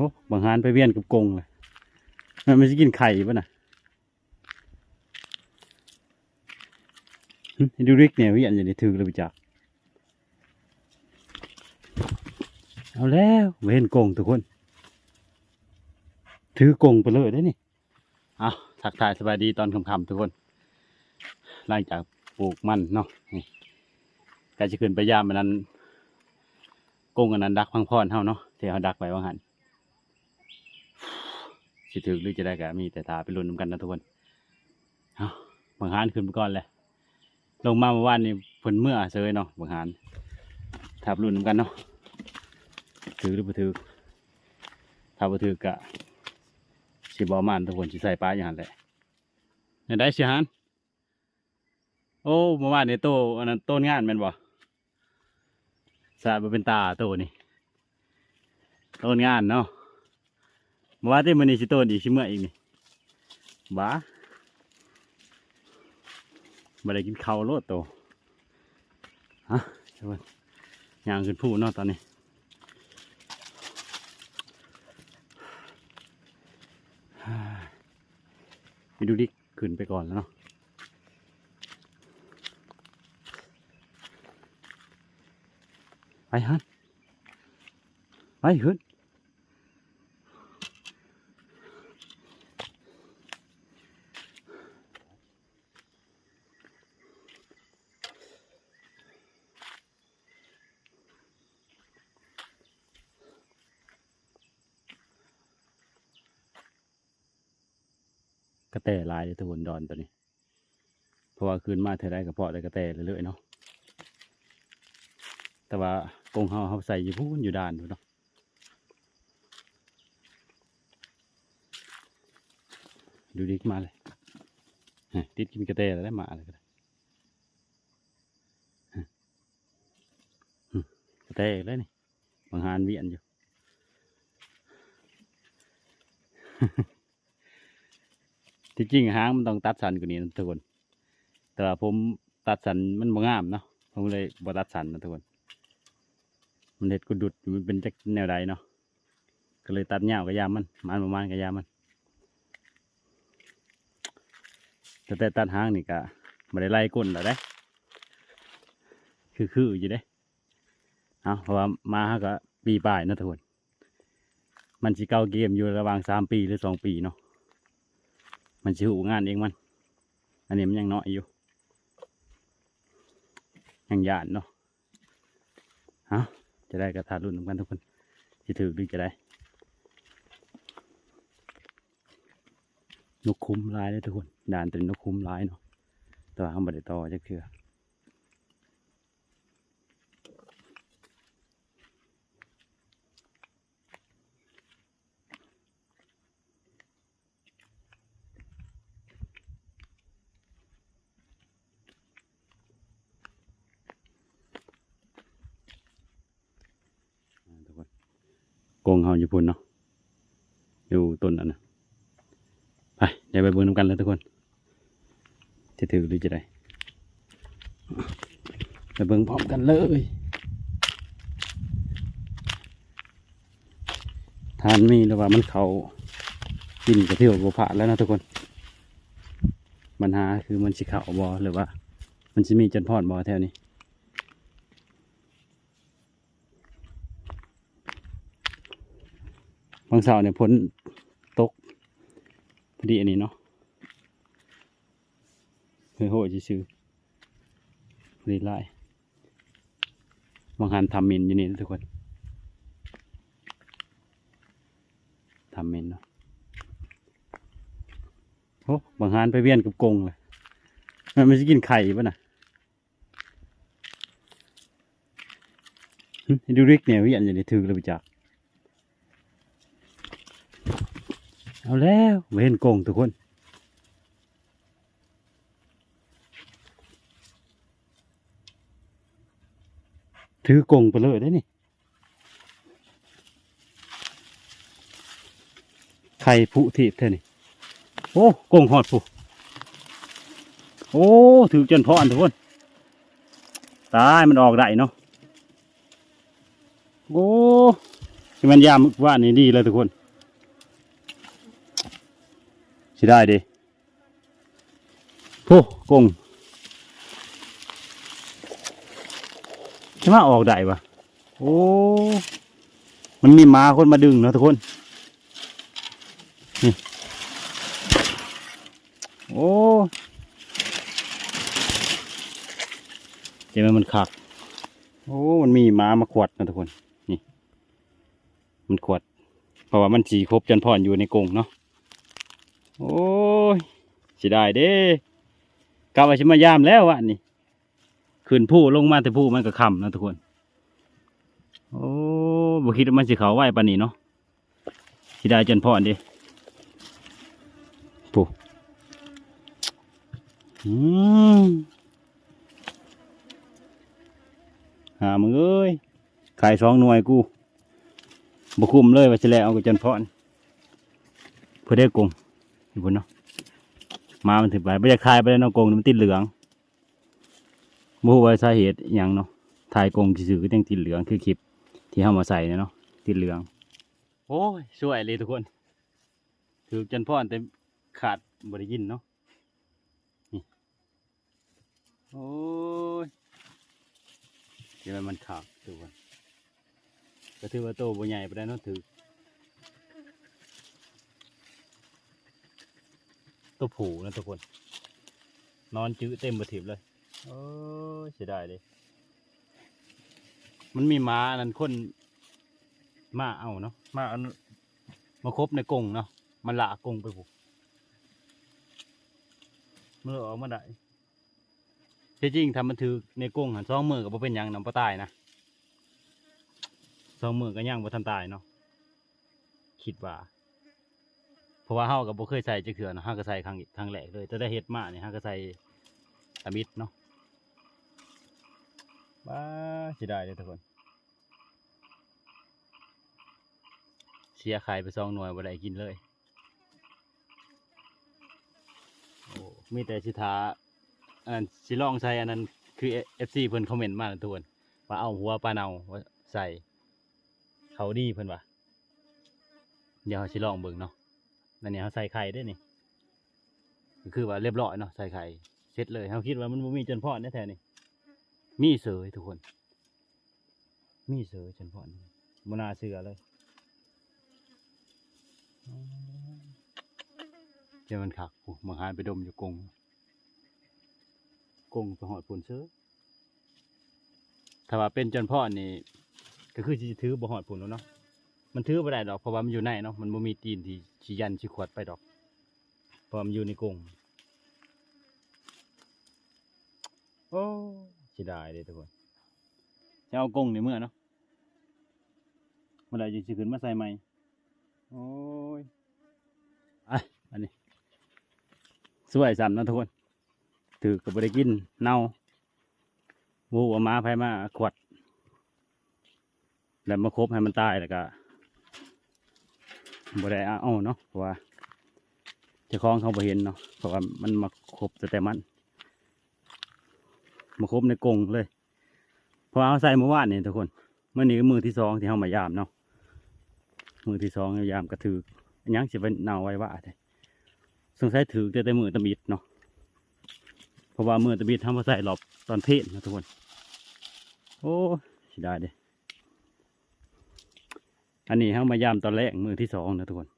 อ้บางฮานไปเวียนกับกงเลยมันไม่ใช่กินไข่ป่ะน่ะดูริกเนี่ยเวียนอย่างนี้ถือเลยไปจักเอาแล้วเว้นกงทุกคน ถือกงไปเลยได้นี่เอาทักทายสบายดีตอนค่ำๆทุกคน หลังจากปลูกมันเนาะนี่ก็จะขึ้นไปยามมันนั้นกงอันนั้นดักพังพรเฮาเนาะที่เขาดักไว้ว่าหัน สิถึกหรือจะได้ก็มีแต่ตาไปลุ้นนำกันนะทุกคนเอาบางหานขึ้นไปก่อนเลยลงมาเมื่อวานนี่เพิ่นเมื่อเซยเนาะบางหานทับลุ้นนำกันเนาะถือหรือบ่ถือถ้าบ่ถือก็สิบ่เอมานทุกคนสิใส่ปลาอย่างนั้นแหละเนี่ยได้สิหานโอ้เมื่อวานนี่โตอันนั้นต้นงานแม่นบ่สาดมาเป็นตาโตนี่ต้นงานเนาะ มาว่าที่มันนี่สิต้นอีชิเมื่ออีกนี่บ้าบ่ได้กินข้าวโลดโตฮะชวนยางขึ้นผู้เนาะตอนนี้ไปดูดิขึ้นไปก่อนแล้วเนาะไปฮันไปขึ้น กระแตลายเลยทุกคนดอนตัวนี้ เพราะว่าคืนมาเธอได้กระเพาะได้กระแตเรื่อยๆเนาะแต่ว่ากงเฮาเฮาใส่อยู่พูนอยู่ด้านดูเนาะดูดิมาเลยติดกินกระเตแล้วได้มาเลยก็ได้ฮะหึกระเตเลยนี่บางหานเวียนอยู่ ที่จริงหางมันต้องตัดสันกว่านี้นะทุกคน แต่ว่าผมตัดสันมันบ่งามเนาะ ผมเลยบ่ตัดสันนะทุกคน มันเห็ดกุดุดมันเป็นจากแนวใดเนาะ ก็เลยตัดเหงากับยามมันมันประมาณกับยามมัน แต่แต่ตัดหางนี่ก็ไม่ได้ไล่ก้นแล้วได้ คือคืออยู่เด้ เอาเพราะว่ามาก็ปีปลายนะทุกคน มันสิเก่าเกมอยู่ระหว่างสามปีหรือสองปีเนาะ มันสิหูงานเองมัน อันนี้มันยังน้อยอยู่ ยังหยาดเนาะเอาจะได้กระถารุ่นกันทุกคนที่ถือดีจะได้นกคุ้มลายเลยทุกคนด่านเป็นนกคุ้มลายเนาะตัวาเขาบไดต่อจะเคือ อ่าทุกคนกร งเขาอยู่พุ่นเนาะอยู่ต้นอันนะไปเดี๋ยวไปเบิ่งนำกันเลยทุกคนจะถือหรือจะได้ไปเบิ่งพร้อมกันเลยทานมีหรือว่ามันเขากินกระเที่ยวบัผ่านแล้วนะทุกคนปัญหาคือมันสิเข่าบอหรือว่า มันสิมีจันพอดบอแถวนี้ บางเสาร์เนี่ยพ้นตกพอดีอันนี้เนาะเคยโหดจะซื้อพอดีไล่บางหันทำเมนอยู่นี่ทุกคนทำเมนเนาะโอ้บางหันไปเวียนกับกงเลยมันไม่ใช่กินไข่ป่ะน่ะดูริกเนี่ยวียนอย่างนี้ถือเลยไปจัก เอาแล้วเว้นกงทุกคนถือกงไปเลยได้นี่ไข่ผู้ทีบเท่านี่ โอ้กงหอดผูโอ้ถือจนพอนทุกคน ตายมันออกได้เนาะ โอ้ที่มันยามว่านี่ดีเลยทุกคน สิได้ดิโอ้กงใช่มาออกได้ปะโอ้ มันมีหมาคนมาดึงเนาะทุกคน นี่ โอ้เห็นไหมมันขัก โอ้ มันมีหมามาขวดนะทุกคน นี่ มันขวด เพราะว่ามันสีครบจนพ่อนอยู่ในกรงเนาะ โอ้ยสิได้เด้กลับมาชิมายามแล้ววะนี่ขึ้นผู้ลงมาแต่ผู้มันก็คำนะทุกคน โอ้บ่คิดว่ามันสิเขาไหวปานนี้เนาะสิได้จนพอนดิผู้อืมหามึงเอ้ย ขายสองหน่วยกูบ่คุ้มเลยว่าสิแลเอากับจนพ่อนเพื่อได้กง อยู่บนเนาะมามันถึงไปไม่จะคายไปแล้วเนาะกงมันติดเหลืองบ่รู้ว่าสาเหตุอย่างเนาะถ่ายกงซื่อก็ยังติดเหลืองคือคลิปที่เข้ามาใส่เนี่ยเนาะติดเหลือง โอ้ยช่วยเลยทุกคนถือจนพ่อนแต่ขาดบริยินเนาะนี่โอ้ยเดี๋ยวมันขาดทุกคนก็ถือว่าโตบ่ใหญ่ไปได้เนาะถือ ตัวผูนะทุกคน นอนจื้อเต็มบะถิบเลย โอ้ยเสียดายเลย มันมีม้านั่นคนมาเอาเนาะมาเอามาครบในกรงเนาะมันละกรงไปผูกมือออกมาได้ที่จริงทำมันถือในกรงหันสองมือกับเป็นหยังนำปลาตายนะสองมือก็ย่างบ่ทันตายเนาะคิดว่าเพ ราะว่าเฮากับบ่เคยใส่จักเถื่อนะเฮาก็ใส่ครั้งครั้งแรกเลยแต่ได้เฮ็ดมาเนี่ยเฮาก็ใส่ตะมิดเนาะบ้าสิได้เลยทุกคน เสียขายไปสองหน่วยบ่ได้กินเลยโอ้มีแต่สิทาอันนั้นสิลองใส่อันนั้นคือเอฟซีเพิ่นคอมเมนต์มาทุกคนว่าเอาหัวปลาเนาว่าใส่เขาดีเพิ่นว่าเดี๋ยวสิลองเบิ่งเนาะ นั่นเนี่ยเขาใส่ไข่ได้นี่ก็คือว่าเรียบร้อยเนาะใส่ไข่เสร็จเลยเขาคิดว่ามันบ่มีจนพอดแท้นี่มีเสยทุกคน มีเสยจนพอดบ่น่าเชื่อเลยเจ้ามันคักผู้มาหายไปดมอยู่กรงกรงไปหอดผลเชื้อถ้าว่าเป็นจนพ่อนี่ก็คือสิถือบ่หอดผลแล้วเนาะ มันถือบ่ได้ดอกเพราะว่ามันอยู่ในเนาะมันบ่มีตีนที่สิยันสิขวดไปดอกเพราะมันอยู่ในกรงโอ้สิได้เลยทุกคนจะเอากรงในเมื่อเนาะเมื่อไหรจะขึ้นมาใส่ใหม่โอ้ยอะอันนี้สวยสันนะทุกคนถือกับบได้กินเน่าวูเอามาไผมาขวดแล้วมาคบให้มันตายแล้วก็ บ่ได้เอาเนาะเพราะว่าเจ้าของเขาบ่เห็นเนาะเพราะว่ามันมาคบแต่แต่มัน มาคบในกรงเลยพราะเอาใส่เมื่อวานเนี่ยทุกคนเมื่อนี้มือที่สองที่เขามายามเนาะมือที่สองยามกระถือยังสิเป็นเนาไว้ว่าแต่สงสัยถือแต่แต่มือตะบิดเนาะเพราะว่ามือตะบิดทำมาใส่หลบตอนเพศนะทุกคน โอ้สิได้เด้ อันนี้เขามายามตอนแรกมือที่สองนะทุกคน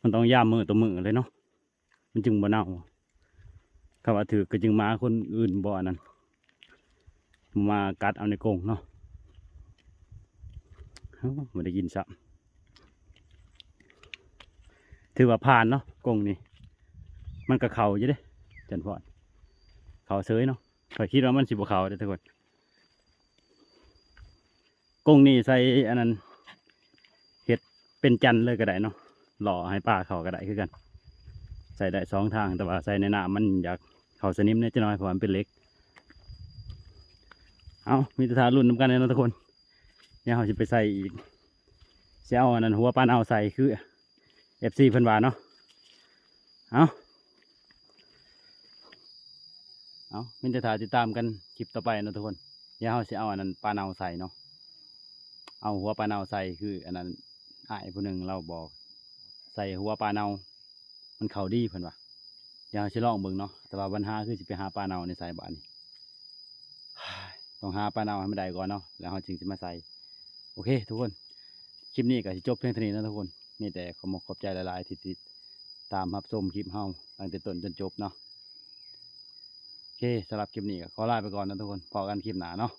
มันต้องยามมือตัวมือเลยเนาะ มันจึงบ่เน่าคำว่าถือก็จึงมาคนอื่นบ่อนั้น มากัดเอาในกรงเนาะเอ้าไม่ได้ยินซ้ำถือว่าผ่านเนาะกรงนี่ มันก็เขาอยู่เด้จันพอดเขาเสยเนาะข้อยคิดว่ามันสิบเขาเด้ทุกคน กรงนี่ใส่อันนั้นเห็ดเป็นจันเลยก็ได้เนาะหล่อให้ป้าเขาก็ได้คือกัน ใส่ได้สองทางแต่ว่าใส่ในน้ำมันอยากเขาสนิมเนี่ยจะน้อยเพราะมันเป็นเล็ก เอามีแตทารุ่นน้ำกันเลยนะทุกคนเดี๋ยเราจะไปใส่อีกเสียเอาอันนั้นหัวปานเอาใส่คือเอฟซีเพิ่นว่าเนาะเอาเอามินจะถ่ายติดตามกันคลิปต่อไปนะทุกคนเดี๋ยวเราจะเอาอันนั้นปลาเอาใส่เนาะ เอาหัวปลาเนาใส่คือ อันนั้นอ้ายผู้หนึ่งเราบอก ใส่หัวปลาเนามันเข่าดีเพิ่นว่าเดี๋ยวสิลองเบิ่งเนาะแต่ว่าปัญหาคือสิไปหาปลาเนาในสายบ้านนี่ต้องหาปลาเนาให้มันได้ก่อนเนาะแล้วเราจึงจะมาใส่โอเค ทุกคนคลิปนี้ก็สิจบเพียงเท่านี้นะทุกคนมีแต่ขอมขอบใจหลายๆที่ติดตามรับชมคลิปเฮาตั้งแต่ต้นจนจบเนาะโอเคสำหรับคลิปนี้ก็ขอลาไปก่อนนะทุกคนพอกันคลิปหนาเนาะ